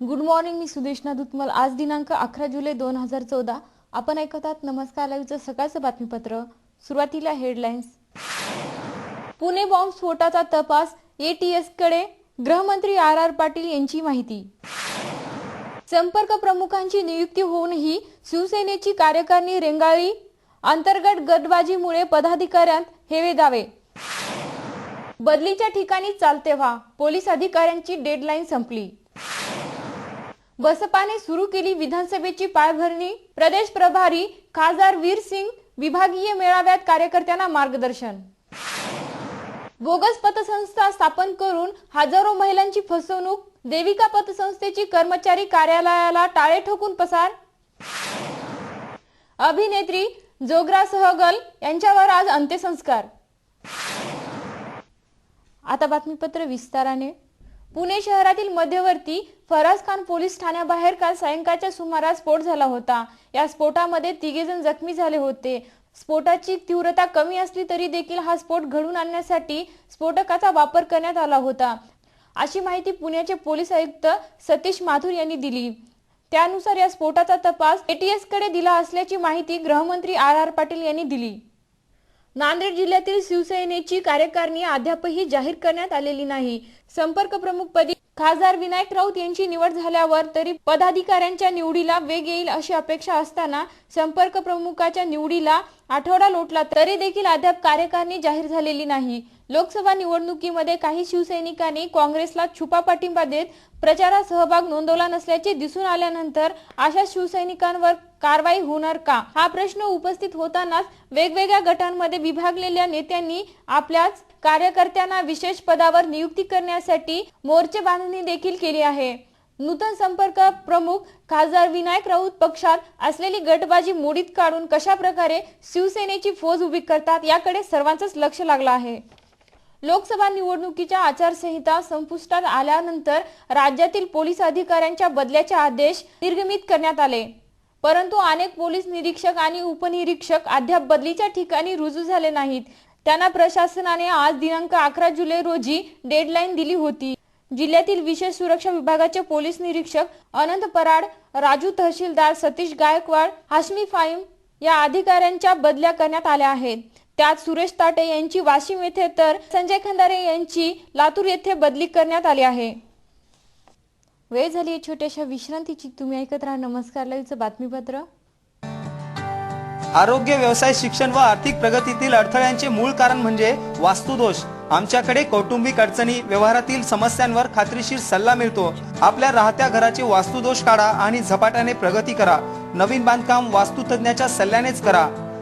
Good morning मी सुदेशना दुतमल आज दिनांक अकरा जुलै दोन हजार चौदा. आपण ऐकत आहात नमस्कार लाईव्हचं सकाळचं बातमीपत्र. सुरुवातीला हेडलाईन्स पुणे बॉम्ब स्फोटाचा तपास. एटीएसकडे गृहमंत्री आर आर पाटील यांची माहिती. संपर्क प्रमुखांची नियुक्ती होऊनही शिवसेनेची कार्यकारिणी रेंगाळी. अंतर्गत गटबाजीमुळे पदाधिकाऱ्यांत हेवे दावे. बदलीच्या ठिकाणी चालते व्हा. पोलीस अधिकाऱ्यांची डेडलाईन संपली. बसपाने सुरू केली विधानसभेची पायभरणी. प्रदेश प्रभारी खासदार वीर सिंग विभागीय मेळाव्यात कार्यकर्त्यांना मार्गदर्शन. बोगस पतसंस्था स्थापन करून हजारो महिलांची फसवणूक. देविका पतसंस्थेची कर्मचारी कार्यालयाला टाळे ठोकून पसार. अभिनेत्री जोगरा सहगल यांच्यावर आज अंत्यसंस्कार. आता बातमीपत्र विस्ताराने. पुणे शहरातील मध्यवर्ती फराज खान पोलीस ठाण्याबाहेर काल सायंकाळच्या सुमारास स्फोट झाला होता. या स्फोटामध्ये तिघे जण जखमी झाले होते. स्फोटाची तीव्रता कमी असली तरी देखील हा स्फोट घडून आणण्यासाठी स्फोटकाचा वापर करण्यात आला होता. अशी माहिती पुण्याचे पोलीस आयुक्त सतीश माथुर यांनी दिली. त्यानुसार या स्फोटाचा तपास एटीएसकडे दिला असल्याची माहिती गृहमंत्री आर आर पाटील यांनी दिली. नांदेड जिल्ह्यातील शिवसेनेची कार्यकारिणी अद्यापही जाहीर करण्यात आलेली नाही. संपर्क प्रमुख पदी खासदार विनायक राऊत यांची निवड झाल्यावर तरी पदाधिकाऱ्यांच्या निवडीला वेग येईल अशी अपेक्षा असताना संपर्क प्रमुखाच्या निवडीला आठवडा लोटला तरी देखील अद्याप कार्यकारिणी जाहीर झालेली नाही. लोकसभा निवडणुकीमध्ये काही शिवसैनिकांनी काँग्रेसला छुपा पाठिंबा देत प्रचारात सहभाग नोंदवला नसल्याचे दिसून आल्यानंतर अशा शिवसैनिकांवर कारवाई होणार का? हा प्रश्न उपस्थित होतानाच वेगवेगळ्या गटांमध्ये विभागलेल्या नेत्यांनी आपल्याच कार्यकर्त्यांना विशेष पदावर नियुक्ती करण्यासाठी मोर्चे बांधणी देखील केली आहे. नूतन संपर्क प्रमुख खासदार विनायक राऊत पक्षात असलेली गटबाजी मोडीत काढून कशा प्रकारे शिवसेनेची फौज उभी करतात याकडे सर्वांचंच लक्ष लागलं आहे. लोकसभा निवडणुकीच्या आचारसंहिता संपुष्टात आल्यानंतर राज्यातील पोलीस अधिकाऱ्यांच्या बदल्याचे आदेश निर्गमित करण्यात आले. परंतु अनेक पोलीस निरीक्षक आणि उपनिरीक्षक अद्याप बदलीच्या ठिकाणी रुजू झाले नाहीत. त्यांना प्रशासनाने आज दिनांक अकरा जुलै रोजी डेडलाईन दिली होती. जिल्ह्यातील विशेष सुरक्षा विभागाचे पोलीस निरीक्षक अनंत पराड राजू तहसीलदार सतीश गायकवाड हाशमी फाईम या अधिकाऱ्यांच्या बदल्या करण्यात आल्या आहेत. त्यात सुरेश ताटे यांची वाशिम येथे तर संजय खंदारे यांची लातूर येथे बदली करण्यात आली आहे. वेळ झाली छोट्याशा विश्रांतीची. तुम्ही ऐकत राहा नमस्कार लाईव्हचं बातमीपत्र. आरोग्य व्यवसाय शिक्षण व आर्थिक प्रगतीतील अडथळ्यांचे मूळ कारण म्हणजे वास्तुदोष. आमच्याकडे कौटुंबिक अडचणी व्यवहारातील समस्यांवर खात्रीशीर सल्ला मिळतो. आपल्या राहत्या घराचे वास्तुदोष काढा आणि झपाट्याने प्रगती करा. नवीन बांधकाम वास्तुतज्ञाच्या सल्ल्यानेच करा.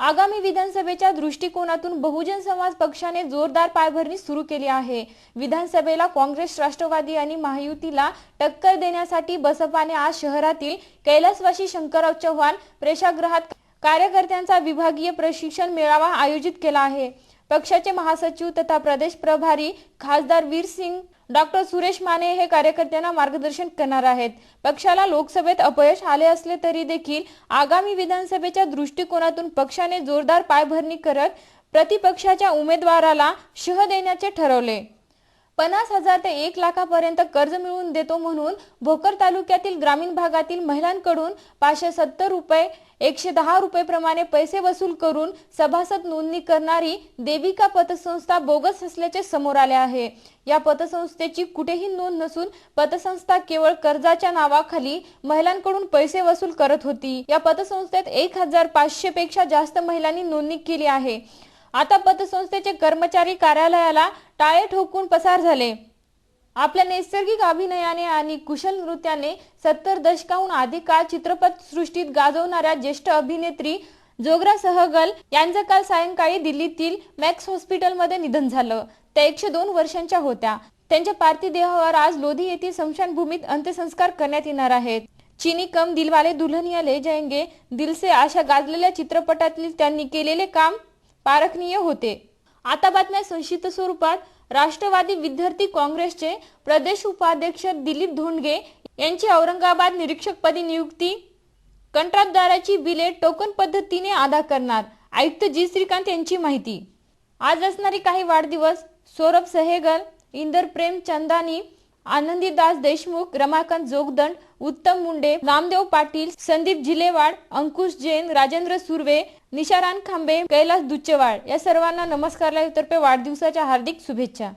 आगामी विधानसभेच्या दृष्टिकोनातून बहुजन समाज पक्षाने जोरदार पायभरणी सुरू केली आहे. विधानसभेला काँग्रेस राष्ट्रवादी आणि महायुतीला टक्कर देण्यासाठी बसपाने आज शहरातील कैलासवासी शंकरराव चव्हाण प्रेक्षागृहात कार्यकर्त्यांचा विभागीय प्रशिक्षण मेळावा आयोजित केला आहे. पक्षाचे महासचिव तथा प्रदेश प्रभारी खासदार वीर सिंग डॉक्टर सुरेश माने हे कार्यकर्त्यांना मार्गदर्शन करणार आहेत. पक्षाला लोकसभेत अपयश आले असले तरी देखील आगामी विधानसभेच्या दृष्टिकोनातून पक्षाने जोरदार पायभरणी करत प्रतिपक्षाच्या उमेदवाराला शह देण्याचे ठरवले. पन्नास हजार ते एक लाखापर्यंत कर्ज मिळवून देतो म्हणून भोकर तालुक्यातील ग्रामीण भागातील महिलांकडून पाचशे सत्तर रुपये एकशे दहा रुपये प्रमाणे पैसे वसूल करून सभासद नोंदणी करणारी देविका पतसंस्था बोगस असल्याचे समोर आले आहे. या पतसंस्थेची कुठेही नोंद नसून पतसंस्था केवळ कर्जाच्या नावाखाली महिलांकडून पैसे वसूल करत होती. या पतसंस्थेत एक हजार पाचशे पेक्षा जास्त महिलांनी नोंदणी केली आहे. आता पतसंस्थेचे कर्मचारी कार्यालयाला टाळे ठोकून पसार झाले. आपल्या नैसर्गिक अभिनयाने आणि कुशल नृत्याने सत्तर दशकाहून अधिक काळ चित्रपट सृष्टीत गाजवणाऱ्या ज्येष्ठ अभिनेत्री जोगरा सहगल यांचं काल सायंकाळी दिल्लीतील मॅक्स हॉस्पिटलमध्ये निधन झालं. त्या एकशे दोन वर्षांच्या होत्या. त्यांच्या पार्थिव देहावर आज लोधी येथील स्मशानभूमीत अंत्यसंस्कार करण्यात येणार आहेत. चिनी कम दिलवाले दुल्हनिया ले जाएंगे दिलसे अशा गाजलेल्या चित्रपटातील त्यांनी केलेले काम पारखनीय होते. आता बातम्या संक्षिप्त स्वरूपात. राष्ट्रवादी विद्यार्थी काँग्रेसचे प्रदेश उपाध्यक्ष दिलीप धोंडगे यांची औरंगाबाद निरीक्षकपदी नियुक्ती. कंत्राटदाराची बिले टोकन पद्धतीने अदा करणार आयुक्त जी. श्रीकांत यांची माहिती. आज असणारी काही वाढदिवस सौरभ सहेगल इंदर प्रेम चंदानी आनंदीदास देशमुख रमाकांत जोगदंड उत्तम मुंडे नामदेव पाटील संदीप जिलेवाड अंकुश जैन राजेंद्र सुर्वे निशारान खांबे कैलास दुच्चेवाड या सर्वांना नमस्कार तर्फे वाढदिवसाच्या हार्दिक शुभेच्छा.